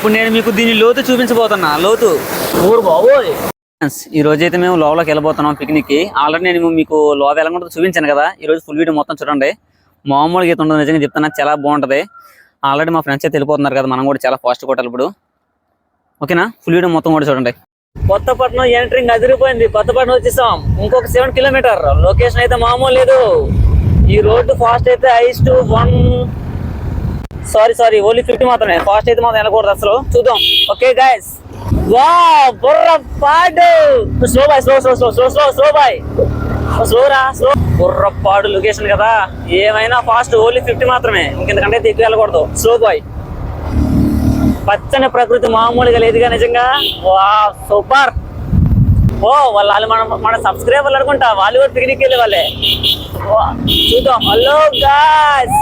ఇప్పుడు నేను మీకు దీని లోతు చూపించబోతున్నా. లోతు. ఊరు బాబోయ్? ఈ రోజు అయితే మేము లోపలికి వెళ్ళబోతున్నాం పిక్నిక్కి. ఆల్రెడీ నేను మీకు లోపల వెళ్ళకుండా చూపించాను కదా. ఈ రోజు ఫుల్ వీడియో మొత్తం చూడండి. మామూలుగా అయితే ఉండదు నిజంగా చెప్తున్నా చాలా బాగుంటది. ఆల్రెడీ మా ఫ్రెండ్స్ అయితే వెళ్ళిపోతున్నారు కదా మనం కూడా చాలా ఫాస్ట్ కొట్టాలి ఇప్పుడు. ఓకేనా ఫుల్ వీడియో మొత్తం కూడా చూడండి. కొత్తపట్నం ఎంట్రింగ్ అదిరిపోయింది. కొత్తపట్నం వచ్చేసాం. ఇంకొక సెవెన్ కిలోమీటర్ లొకేషన్ అయితే మామూలు లేదు. ఈ రోడ్డు ఫాస్ట్ అయితే ice two one sorry sorry only fifty మాత్రమే. ఫాస్ట్ అయితే మాత్రం వెళ్ళకూడదు అసలు. చూద్దాం. ఓకే గాయస్ వా బుర్ర పాడు. Slow boy slow slow slow slow slow slow boy slow రా స్లో బుర్రపాడు లొకేషన్ కదా. ఏమైనా ఫాస్ట్ ఓన్లీ ఫిఫ్టీ మాత్రమే. ఇంకెందుకంటే ఎక్కువ వెళ్ళకూడదు. స్లో బాయ్ పచ్చని ప్రకృతి మామూలుగా లేదుగా నిజంగా. వా సూపర్ ఓ వాళ్ళు మన మన సబ్స్క్రైబర్లు అనుకుంటా. వాళ్ళు కూడా పిక్నిక్ వెళ్ళే వాళ్ళే. చూద్దాం. హలో గాస్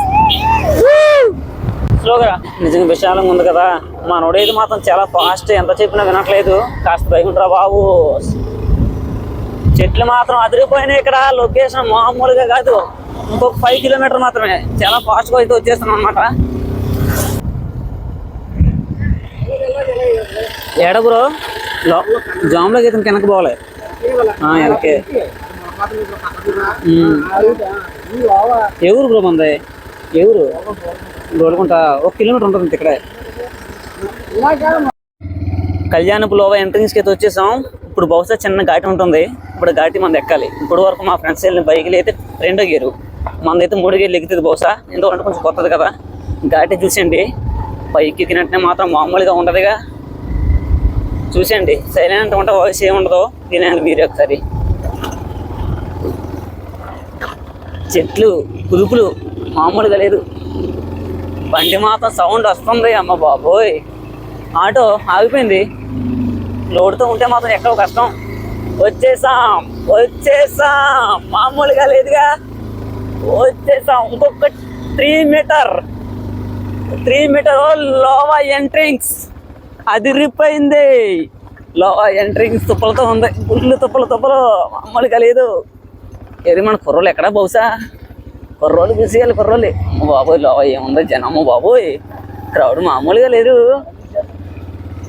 స్లోగా నిజంగా విశాలంగా ఉంది కదా. మనోడేది మాత్రం చాలా ఫాస్ట్ ఎంత చెప్పినా వినట్లేదు. కాస్త బయట బాబు. చెట్లు మాత్రం అదిరిపోయినాయి ఇక్కడ. లొకేషన్ మామూలుగా కాదు. ఇంకొక ఫైవ్ కిలోమీటర్ మాత్రమే. చాలా ఫాస్ట్గా అయితే వచ్చేస్తున్నాం అనమాట ఏడ బ్రో జామ్లోకి అయితే వెనక పోవాలి. ఆ, వెనకే. ఎవరు బ్రో మంది ఎవరు రోడ్డుకుంటా ఒక కిలోమీటర్ ఉంటుంది ఇక్కడే. కళ్యాణపు లోవ ఎంట్రన్స్కి అయితే వచ్చేసాం. ఇప్పుడు బహుశా చిన్న ఘాటి ఉంటుంది. ఇప్పుడు ఘాటి మంది ఎక్కాలి. ఇప్పుడు వరకు మా ఫ్రెండ్స్ వెళ్ళిన బైక్లు అయితే రెండో గేరు. మందైతే మూడు గేర్లు ఎక్కుతుంది బహుశా. ఎందుకంటే కొంచెం కొత్తది కదా. ఘాటి చూసండి పైకి ఎక్కినట్టునే మాత్రం మామూలుగా ఉండదుగా. చూసండి సైలెంట్ ఉంటే వాయిస్ ఏముండదు తినండి మీరు ఒకసారి. చెట్లు కుదుపులు మామూలుగా లేదు. బండి మాత్రం సౌండ్ వస్తుంది అమ్మ బాబోయ్. ఆటో ఆగిపోయింది. లోడ్తో ఉంటే మాత్రం ఎక్కడ కష్టం. వచ్చేసాం వచ్చేసాం. మామూలుగా లేదుగా. వచ్చేసాం. ఇంకొక త్రీ మీటర్. త్రీ మీటర్ లోవా ఎంట్రింగ్స్ అదిరిపోయింది లోవా ఎంట్రింగ్స్ తుప్పలతో ఉంది. గుళ్ళు తుప్పలు తుప్పలు. మామూలుగా లేదు. ఏది మన కుర్రోలు ఎక్కడా బహుశా? కుర్రోలు చూసేయాలి కుర్రోలు బాబోయ్ లోవ ఏముందో జనమ్మ బాబోయ్. క్రౌడ్ మామూలుగా లేరు.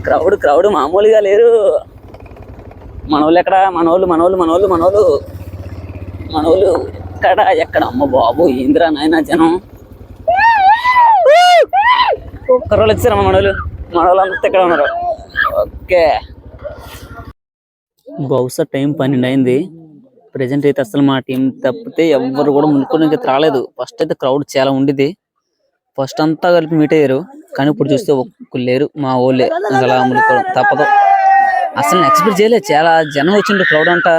క్రౌడ్ క్రౌడ్ మామూలుగా లేరు. మనోళ్ళు ఎక్కడ మనోళ్ళు మనోళ్ళు మనోళ్ళు మనోళ్ళు. మనోళ్ళు ఎక్కడ? ఎక్కడ? అమ్మ బాబు ఏందిరా నాయన జనం? కుర్రోళ్ళు వచ్చారమ్మ మనోళ్ళు? మనోళ్ళు అంతా ఇక్కడ ఉన్నారు? ఓకే. బహుశా టైం పన్నెండు అయింది. ప్రజెంట్ అయితే అసలు మా టీం తప్పితే ఎవ్వరు కూడా ముందుకు రాలేదు. ఫస్ట్ అయితే క్రౌడ్ చాలా ఉండేది ఫస్ట్ అంతా కలిపి మీట్ అయ్యారు. కానీ ఇప్పుడు చూస్తే ఒక్కరు లేరు. మా ఊళ్ళే అలా ముందుకోవడం తప్పదు. అసలు ఎక్స్పెక్ట్ చేయలేదు. చాలా జనం వచ్చిండ్రు క్రౌడ్ అంతా.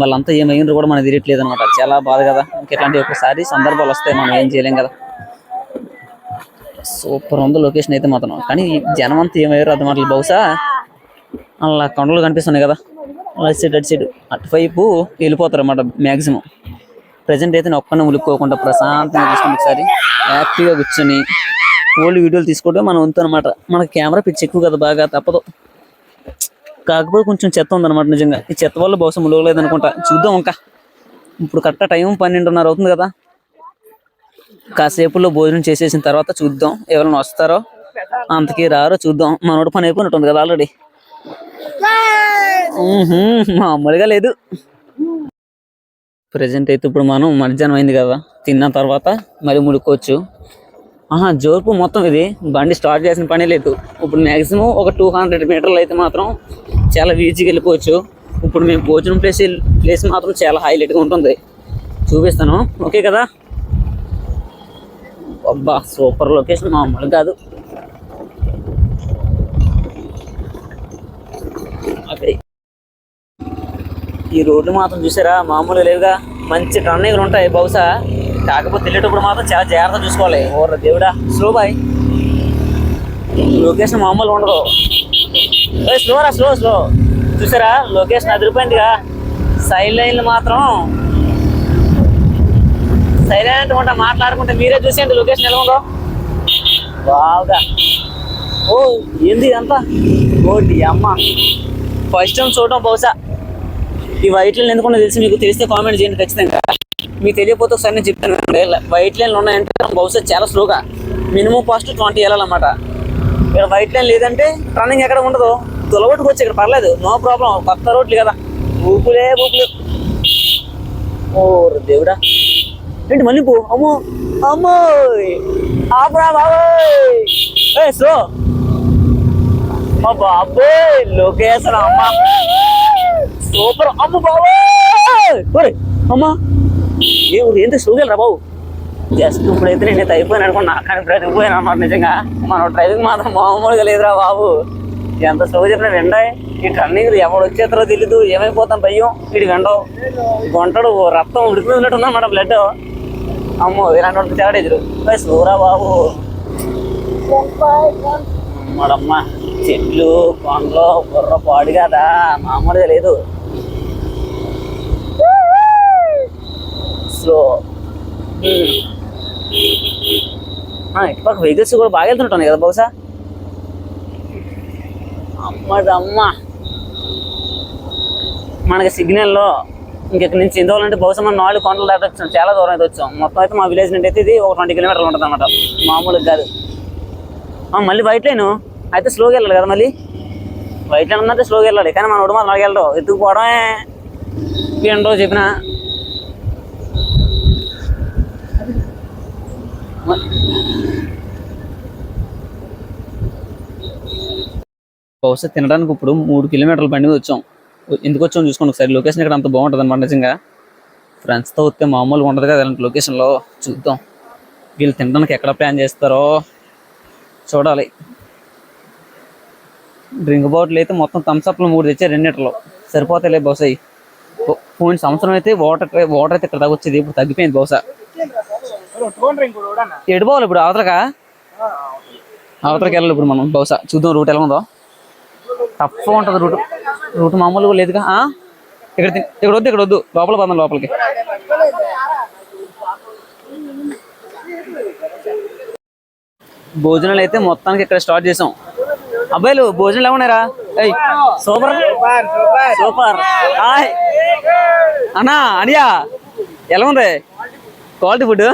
వాళ్ళంతా ఏమైందో కూడా మనకు తెలియట్లేదు అనమాట చాలా బాధ కదా. ఇంకెట్లాంటి ఒకసారి సందర్భాలు వస్తాయి. మనం ఏం చేయలేం కదా. సూపర్ ఉంది లొకేషన్ అయితే మాత్రం. కానీ జనం అంతా ఏమయ్యారు అది మాటలు బహుశా అలా కొండలు కనిపిస్తున్నాయి కదా. అటు సైడ్ అటు సైడ్ అటువైపు వెళ్ళిపోతారు అన్నమాట మ్యాక్సిమం ప్రజెంట్ అయితే నేను ఒక్కనే ఉలుక్కోకుండా ప్రశాంతంగా తీసుకుని ఒకసారి. హ్యాపీగా కూర్చొని ఓల్డ్ వీడియోలు తీసుకోవడం మనం వంతు అనమాట మనకి కెమెరా పిచ్చి ఎక్కువ కదా బాగా తప్పదు. కాకపోతే కొంచెం చెత్త ఉందన్నమాట నిజంగా. ఈ చెత్త వల్ల బహుశా ములగలేదు అనుకుంటా. చూద్దాం ఇంకా ఇప్పుడు కరెక్ట్ టైం పన్నెండున్నర అవుతుంది కదా. కాసేపులో భోజనం చేసేసిన తర్వాత చూద్దాం ఎవరైనా వస్తారో అంతకీ రారో చూద్దాం. మనోడు పని అయిపోయినట్టుంది కదా ఆల్రెడీ. మామూలుగా లేదు. ప్రజెంట్ అయితే ఇప్పుడు మనం మధ్యాహ్నం అయింది కదా. తిన్న తర్వాత మరి ముడుకోవచ్చు. ఆహా జోర్పు మొత్తం ఇది. బండి స్టార్ట్ చేసిన పని లేదు. ఇప్పుడు మ్యాక్సిమం ఒక టూ హండ్రెడ్ మీటర్లు అయితే మాత్రం చాలా ఈజీగా వెళ్ళిపోవచ్చు. ఇప్పుడు మేము భోజనం ప్లేస్ ప్లేస్ మాత్రం చాలా హైలైట్గా ఉంటుంది. చూపిస్తాను. ఓకే కదా? అబ్బా సూపర్ లొకేషన్ మామూలు కాదు ఓకే ఈ రోడ్లు మాత్రం చూసారా? మామూలుగా లేవుగా. మంచి టర్నింగ్లు ఉంటాయి బహుశా. కాకపోతే వెళ్ళేటప్పుడు మాత్రం చాలా జాగ్రత్త చూసుకోవాలి. ఓర్ర దేవుడా. Slow bye. లొకేషన్ మామూలుగా ఉండదు. ఏ స్లో రా స్లో స్లో. చూసారా? లొకేషన్ అదిరిపోయిందిగా. సైడ్ లైన్లు మాత్రం సైలెంట్ ఉంటా మాట్లాడుకుంటే మీరే చూసేయండి లొకేషన్ ఎలా ఉందో. బాగా ఓ ఏంది అంతా ఓటి అమ్మ. ఫస్ట్ టైం చూడడం బహుశా. ఈ వైట్ లైన్ ఎందుకు తెలిసి మీకు తెలిస్తే కామెంట్ చేయండి ఖచ్చితంగా. మీకు తెలియకపోతే ఒకసారి నేను చెప్తాను. వైట్ లైన్లు ఉన్నాయంటే బహుశా చాలా స్లోగా మినిమం ఫస్ట్ ట్వంటీ వెళ్ళాలన్నమాట ఇక్కడ వైట్ లైన్ లేదంటే రన్నింగ్ ఎక్కడ ఉండదు. తులగొట్టుకోవచ్చు ఇక్కడ పర్లేదు. నో ప్రాబ్లం కొత్త రోడ్లు కదా. ఊపులే ఊపులే. ఓ దేవుడా. ఏంటి మళ్ళీ పో అమ్మో. అమ్మో ఆపరా బాబోయ్. ఏ స్లో మా బాబోయ్ లొకేషన్ అమ్మ. సూపర్ అమ్మ బాబు అమ్మా! ఏ ఊరు ఎంత బాబు? జస్ట్ ఇప్పుడైతే నేను అయిపోయాను అనుకున్నా కానీ బ్రతికిపోయాను అన్నమాట నిజంగా. మన డ్రైవింగ్ మాత్రం మామూలుగా లేదురా బాబు. ఎంత స్లో చెప్పినా వెండాయి ఈ టర్నింగ్ ఎవడు వచ్చేస్తారో తెలీదు. ఏమైపోతాం భయం? వీడి వెండవు గొంటడు రక్తం ఉడికినట్టు ఉందన్నమాట బ్లడ్ అమ్మో ఇలాంటి చాలా డేంజరు బాబు. మడమ్మ చెట్లు కొండలు బుర్ర పాడు కదా. మామూలుగా లేదు. స్లో ఇటుపక్క వెహికల్స్ కూడా బాగా వెళ్తుంటాను కదా బహుశా? అమ్మదమ్మ. మనకి సిగ్నల్లో ఇంకెక్కడి నుంచి ఎందువల్లంటే బహుశా మనం నాలుగు కొండలు దాటి వచ్చాం చాలా దూరం అయితే వచ్చాం. మొత్తం అయితే మా విలేజ్ నుండి అయితే ఇది ఒక ట్వంటీ కిలోమీటర్లు ఉంటుంది అనమాట మామూలుగా కాదు. మళ్ళీ వైట్ లైన్? అయితే స్లోగా వెళ్ళాలి కదా మళ్ళీ? వైట్ లైన్ ఉన్నది స్లోగా వెళ్ళాలి. కానీ మన ఉడమ అలాగే వెళ్ళడం ఎత్తుకుపోవడమే. ఏంటో చెప్పిన బహుశా తినడానికి ఇప్పుడు మూడు కిలోమీటర్ల బండి మీద వచ్చాం. ఎందుకు వచ్చాం చూసుకోండి ఒకసారి. లొకేషన్ ఇక్కడ అంత బాగుంటుంది అనమాట నిజంగా. ఫ్రెండ్స్తో వస్తే మామూలుగా ఉండదు కదా అలాంటి లొకేషన్లో చూద్దాం. వీళ్ళు తినడానికి ఎక్కడ ప్లాన్ చేస్తారో చూడాలి. డ్రింక్ బాటిల్ అయితే మొత్తం థమ్స్అప్లు మూడు తెచ్చారు రెండిట్లో సరిపోతాయిలే బహుశా. పోయిన సంవత్సరం అయితే వాటర్ వాటర్ అయితే ఇక్కడ దాకా వచ్చేది. ఇప్పుడు తగ్గిపోయింది బహుశా. ఎటు పోవాలి ఇప్పుడు అవతలకా? అవతలకి వెళ్ళాలి ఇప్పుడు మనం. బహుశా చూద్దాం రూట్ ఎలా ఉందో. టఫ్ ఉంటుంది రూట్. రూట్ మామూలుగా లేదుగా? ఇక్కడ ఇక్కడ వద్దు ఇక్కడ వద్దు. లోపల పోదాం లోపలికి. భోజనాలు అయితే మొత్తానికి ఇక్కడ స్టార్ట్ చేసాం. అబ్బాయిలు భోజనాలు ఏమన్నారా సూపర్. Super hi. అన్నా అనియా. ఎలా ఉంది? Quality food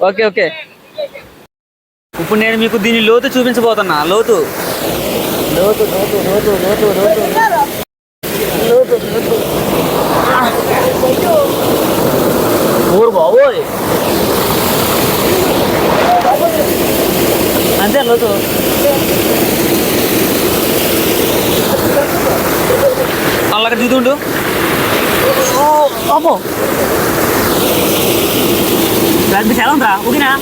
okay okay. ఇప్పుడు నేను మీకు దీని లోతు చూపించబోతున్నా. లోతు. లోతు లోతు లోతు లోతు లోతు. లోతు ఊరు బాబోయ్. అంతే లోతు. అక్కడ చూతుండు అమ్మో. Bad bisa lang tra. Okay na.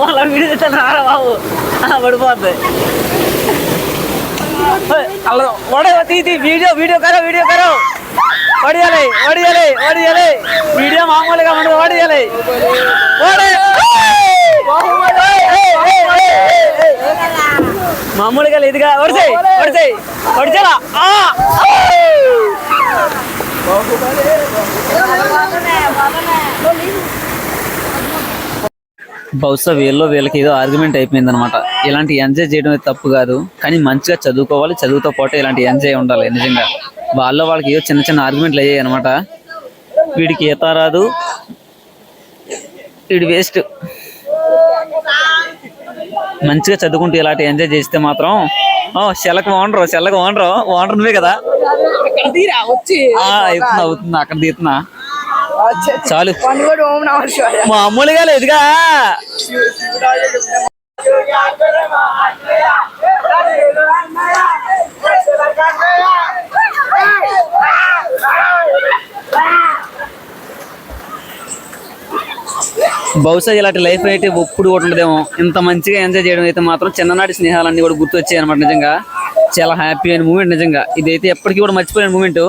వాళ్ళ వీడియో తెచ్చాను రారా బాబు పడిపోద్ది అలా ఒడవ తీతి వీడియో వీడియో కరో వీడియో కరో ఓడియాలి ఓడియాలి ఓడియాలి వీడియో మామూలుగా మనం ఓడియాలి ఓడే మామూలుగా లేదుగా వడిసేయి వడిసేయి వడిచేలా బహుశా వీళ్ళలో వీళ్ళకి ఏదో ఆర్గ్యుమెంట్ అయిపోయింది అనమాట ఇలాంటి ఎంజాయ్ చేయడం అయితే తప్పు కాదు. కానీ మంచిగా చదువుకోవాలి. చదువుతో పాటు ఇలాంటి ఎంజాయ్ ఉండాలి నిజంగా. వాళ్ళ వాళ్ళకి ఏదో చిన్న చిన్న ఆర్గ్యుమెంట్లు అయ్యాయి అనమాట వీడికి ఈత రాదు. వీడి వేస్ట్ మంచిగా చదువుకుంటూ ఇలాంటి ఎంజాయ్ చేస్తే మాత్రం సెలకు ఓనరు సెలకు ఓనరు ఓనర్ నువ్వే కదా? తీరా వచ్చి. ఆ, అవుతున్నా అవుతున్నా అక్కడ తీస్తున్నా. చాలు. మామూలుగా లేదుగా బహుశా ఇలాంటి లైఫ్ అయితే ఒప్పుడు కూడా ఉండదేమో ఇంత మంచిగా ఎంజాయ్ చేయడం అయితే మాత్రం చిన్ననాటి స్నేహాలన్నీ కూడా గుర్తొచ్చాయి అనమాట నిజంగా. చాలా హ్యాపీ అయిన మూమెంట్ నిజంగా. ఇదైతే ఎప్పటికీ కూడా మర్చిపోయిన మూమెంట్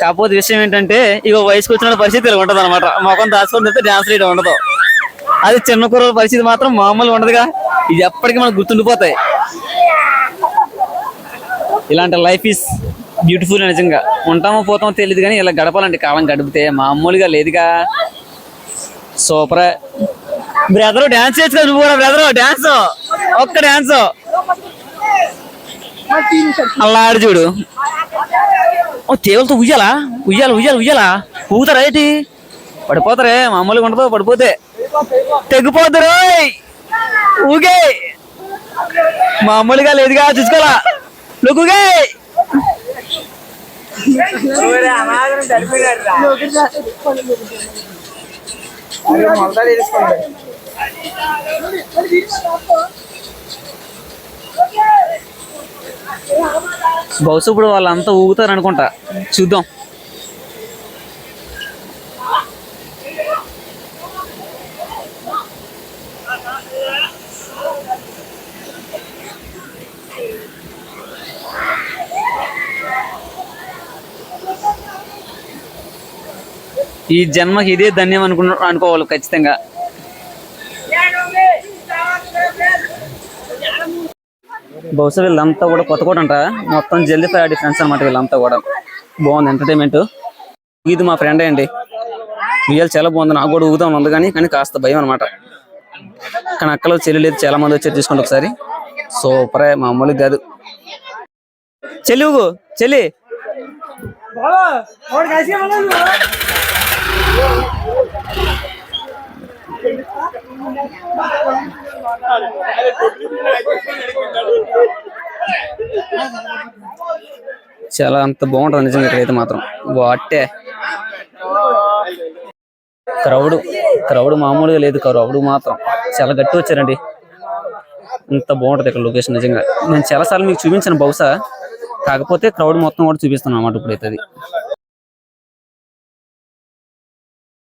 కాకపోతే విషయం ఏంటంటే ఇక వయసుకు వచ్చిన పరిస్థితి ఇలా ఉంటుంది అనమాట మొఖం దాచుకొని చెప్తే డ్యాన్స్ వేయడం ఉండదు. అది చిన్న కుర్రల పరిస్థితి మాత్రం మామూలుగా ఉండదుగా. ఇది ఎప్పటికీ మనకు గుర్తుండిపోతాయి. ఇలాంటి లైఫ్ ఈస్ బ్యూటిఫుల్ నిజంగా. ఉంటామో పోతామో తెలియదు కానీ ఇలా గడపాలంటే కాలం గడిపితే మామూలుగా లేదుగా. సూపర్. బ్రదర్ డాన్స్ చేసుకో నువ్వు కూడా బ్రదర్ డాన్స్ ఒక్క డాన్స్ అల్లాడు చూడు. ఓ తేవలతో ఉయ్యాలా? ఉయ్యాలి ఉయ్యాలి ఉయ్యాలా? ఊగుతారా ఏంటి? పడిపోతారే మామూలుగా ఉండదు పడిపోతే. తెగిపోతారు ఊగే. మామూలుగా లేదుగా చూసుకోవాలా? లుకుగే బహుశా ఇప్పుడు వాళ్ళంతా ఊగుతారు అనుకుంటా చూద్దాం. ఈ జన్మకి ఇదే ధన్యం అనుకున్న అనుకోవాలి ఖచ్చితంగా. బహుశా వీళ్ళంతా కూడా కొత్త కూడా అంట మొత్తం జల్దీ ఫ్రైడే ఫ్రెండ్స్ అనమాట వీళ్ళంతా కూడా. బాగుంది ఎంటర్టైన్మెంట్. ఇది మా ఫ్రెండ్ అండి. వీళ్ళు చాలా బాగుంది. నాకు కూడా ఊగుదాం ఉంది కానీ కానీ కాస్త భయం అనమాట కానీ అక్కలో చెల్లి లేదు చాలా మంది వచ్చారు తీసుకోండి ఒకసారి. సూపరే మామూలు కాదు. చెల్లి ఊగు చెల్లి. చాలా అంత బాగుంటుంది నిజంగా ఇక్కడైతే మాత్రం. వాటే క్రౌడ్ క్రౌడ్ మామూలుగా లేదు క్రౌడ్ మాత్రం. చాలా గట్టి వచ్చారండి. ఇంత బాగుంటుంది ఇక్కడ లొకేషన్ నిజంగా. నేను చాలా సార్లు మీకు చూపించాను బహుశా. కాకపోతే క్రౌడ్ మొత్తం కూడా చూపిస్తాను అన్నమాట ఇప్పుడైతే అది.